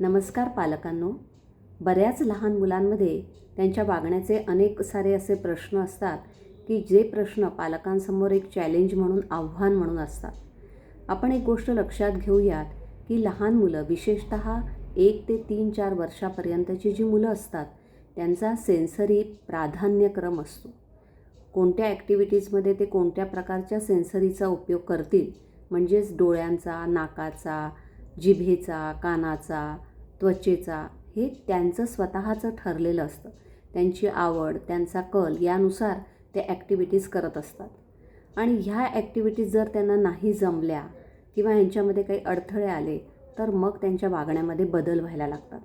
नमस्कार पालकांनो. बऱ्याच लहान मुलांमध्ये त्यांच्या वागण्याचे अनेक सारे असे प्रश्न असतात की जे प्रश्न पालकांसमोर एक चॅलेंज म्हणून आव्हान म्हणून असतात. आपण एक गोष्ट लक्षात घेऊयात की लहान मुलं विशेषत एक ते तीन चार वर्षापर्यंतची जी मुलं असतात त्यांचा सेन्सरी प्राधान्यक्रम असतो. कोणत्या ॲक्टिव्हिटीजमध्ये ते कोणत्या प्रकारच्या सेन्सरीचा उपयोग करतील? म्हणजेच डोळ्यांचा नाकाचा जिभेचा कानाचा त्वचेचा हे त्यांचं स्वतःचं ठरलेलं असतं. त्यांची आवड त्यांचा कल यानुसार ते ॲक्टिव्हिटीज करत असतात. आणि ह्या ॲक्टिव्हिटीज जर त्यांना नाही जमल्या किंवा ह्यांच्यामध्ये काही अडथळे आले तर मग त्यांच्या वागण्यामध्ये बदल व्हायला लागतात.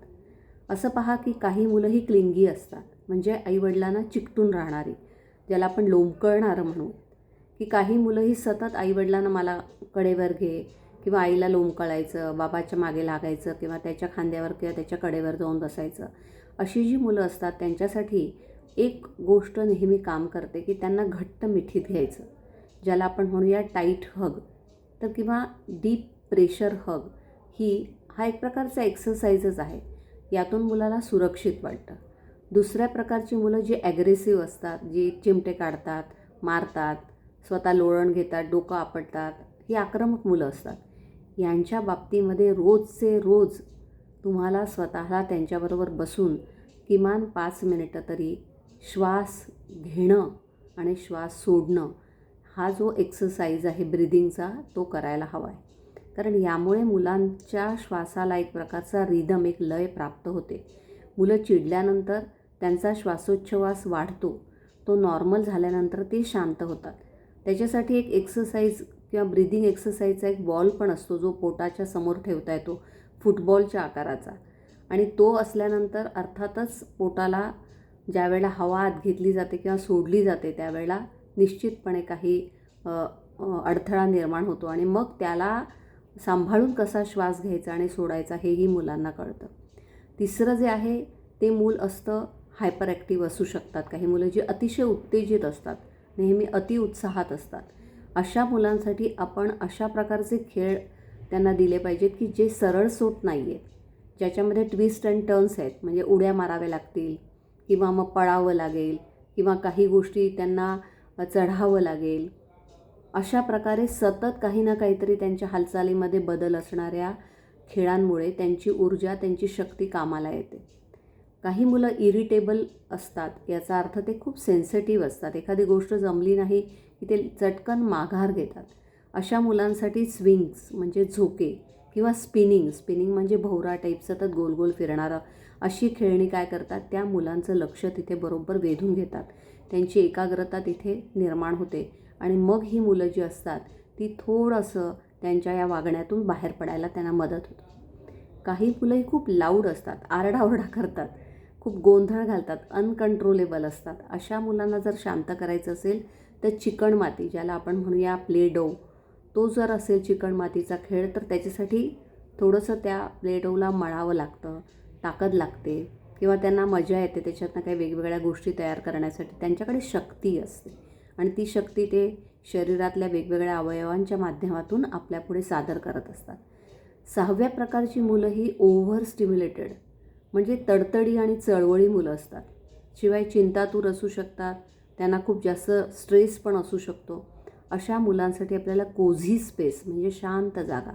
असं पहा की काही मुलं ही क्लिंगी असतात. म्हणजे आईवडिलांना चिकटून राहणारी ज्याला आपण लोंबकळणारं म्हणू. की काही मुलं ही सतत आईवडिलांना मला कडेवर घे किंवा आईला लोंबकळायचं बाबाच्या मागे लागायचं किंवा त्याच्या खांद्यावर किंवा त्याच्या कडेवर जाऊन बसायचं. अशी जी मुलं असतात त्यांच्यासाठी एक गोष्ट नेहमी काम करते की त्यांना घट्ट मिठीत घ्यायचं ज्याला आपण म्हणूया टाईट हग तर किंवा डीप प्रेशर हग ही हा एक प्रकारचा एक्सरसाइजच आहे. यातून मुलाला सुरक्षित वाटतं. दुसऱ्या प्रकारची मुलं जी ॲग्रेसिव्ह असतात जी चिमटे काढतात मारतात स्वतः लोळण घेतात डोकं आपटतात ही आक्रमक मुलं असतात. यांच्या बाबतीमध्ये रोजचे रोज तुम्हाला स्वतःला त्यांच्याबरोबर बसून किमान पाच मिनिटं तरी श्वास घेणं आणि श्वास सोडणं हा जो एक्सरसाइज आहे ब्रिदिंगचा तो करायला हवा आहे. कारण यामुळे मुलांच्या श्वासाला एक प्रकारचा रिदम एक लय प्राप्त होते. मुलं चिडल्यानंतर त्यांचा श्वासोच्छवास वाढतो. तो नॉर्मल झाल्यानंतर ते शांत होतात. त्याच्यासाठी एक एक्सरसाइज किंवा ब्रिदिंग एक्सरसाइजचा एक बॉल पण असतो जो पोटाच्या समोर ठेवता येतो फुटबॉलच्या आकाराचा. आणि तो असल्यानंतर अर्थातच पोटाला ज्यावेळेला हवा आत घेतली जाते किंवा सोडली जाते त्यावेळेला निश्चितपणे काही अडथळा निर्माण होतो आणि मग त्याला सांभाळून कसा श्वास घ्यायचा आणि सोडायचा हेही मुलांना कळतं. तिसरं जे आहे ते मूल असतं हायपर ॲक्टिव्ह असू शकतात. काही मुलं जी अतिशय उत्तेजित असतात नेहमी अतिउत्साहात असतात. अशा मुलांसाठी आपण अशा प्रकारचे खेळ त्यांना दिले पाहिजेत की जे सरळ सोट नाही आहेत ज्याच्यामध्ये ट्विस्ट अँड टर्न्स आहेत म्हणजे उड्या माराव्या लागतील किंवा मग पळावं लागेल किंवा काही गोष्टी त्यांना चढावं लागेल. अशा प्रकारे सतत काही ना काहीतरी त्यांच्या हालचालीमध्ये बदल असणाऱ्या खेळांमुळे त्यांची ऊर्जा त्यांची शक्ती कामाला येते. काही मुलं इरिटेबल असतात याचा अर्थ ते खूप सेन्सिटिव्ह असतात. एखादी गोष्ट जमली नाही की ते चटकन माघार घेतात. अशा मुलांसाठी स्विंग्स म्हणजे झोके किंवा स्पिनिंग स्पिनिंग म्हणजे भोवरा टाईप सतत गोल गोल फिरणारं अशी खेळणी काय करतात? त्या मुलांचं लक्ष तिथे बरोबर वेधून घेतात. त्यांची एकाग्रता तिथे निर्माण होते आणि मग ही मुलं जी असतात ती थोडंसं त्यांच्या या वागण्यातून बाहेर पडायला त्यांना मदत होते. काही मुलंही खूप लाऊड असतात आरडाओरडा करतात खूप गोंधळ घालतात अनकंट्रोलेबल असतात. अशा मुलांना जर शांत करायचं असेल तर चिकणमाती ज्याला आपण म्हणूया प्लेडो तो जर असेल चिकणमातीचा खेळ तर त्याच्यासाठी थोडंसं त्या प्लेडोला मळावं लागतं ताकद लागते. किंवा त्यांना मजा येते त्याच्यातनं काही वेगवेगळ्या गोष्टी तयार करण्यासाठी. त्यांच्याकडे शक्ती असते. आणि ती शक्ती ते शरीरातल्या वेगवेगळ्या अवयवांच्या माध्यमातून आपल्यापुढे सादर करत असतात. सहाव्या प्रकारची मुलं ही ओव्हर स्टिम्युलेटेड म्हणजे तडतडी आणि चळवळी मुलं असतात. शिवाय चिंतातूर असू शकतात त्यांना खूप जास्त स्ट्रेस पण असू शकतो. अशा मुलांसाठी आपल्याला कोझी स्पेस म्हणजे शांत जागा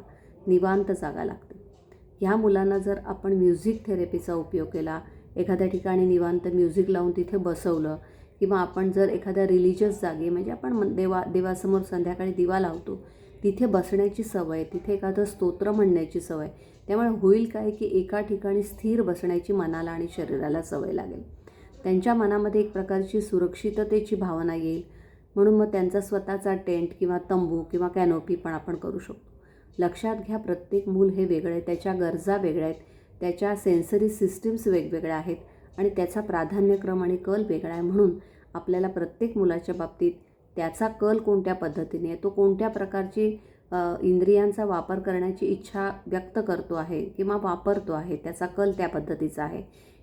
निवांत जागा लागते. ह्या मुलांना जर आपण म्युझिक थेरपीचा उपयोग केला एखाद्या ठिकाणी निवांत म्युझिक लावून तिथे बसवलं किंवा आपण जर एखाद्या रिलिजियस जागे म्हणजे आपण देवा देवासमोर संध्याकाळी दिवा लावतो तिथे बसण्याची सवय तिथे एखादं स्तोत्र म्हणण्याची सवय त्यामुळे होईल काय की एका ठिकाणी स्थिर बसण्याची मनाला आणि शरीराला सवय लागेल. त्यांच्या मनामध्ये एक प्रकारची सुरक्षिततेची भावना येईल. म्हणून मग त्यांचा स्वतःचा टेंट किंवा तंबू किंवा कॅनोपी पण आपण करू शकतो. लक्षात घ्या प्रत्येक मूल हे वेगळं आहे त्याच्या गरजा वेगळ्या आहेत त्याच्या सेन्सरी सिस्टीम्स वेगवेगळ्या आहेत आणि त्याचा प्राधान्यक्रम आणि कल वेगळा आहे. म्हणून आपल्याला प्रत्येक मुलाच्या बाबतीत त्याचा कल कोणत्या पद्धतीने आहे तो कोणत्या प्रकारची इंद्रियांचा वापर करण्याची इच्छा व्यक्त करतो आहे किंवा वापरतो आहे त्याचा कल त्या पद्धतीचा आहे.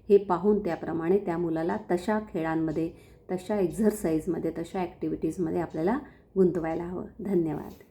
हे पाहून त्याप्रमाणे त्या मुलाला तशा खेळांमध्ये तशा एक्झरसाईजमध्ये तशा ॲक्टिव्हिटीजमध्ये आपल्याला गुंतवायला हवं. धन्यवाद.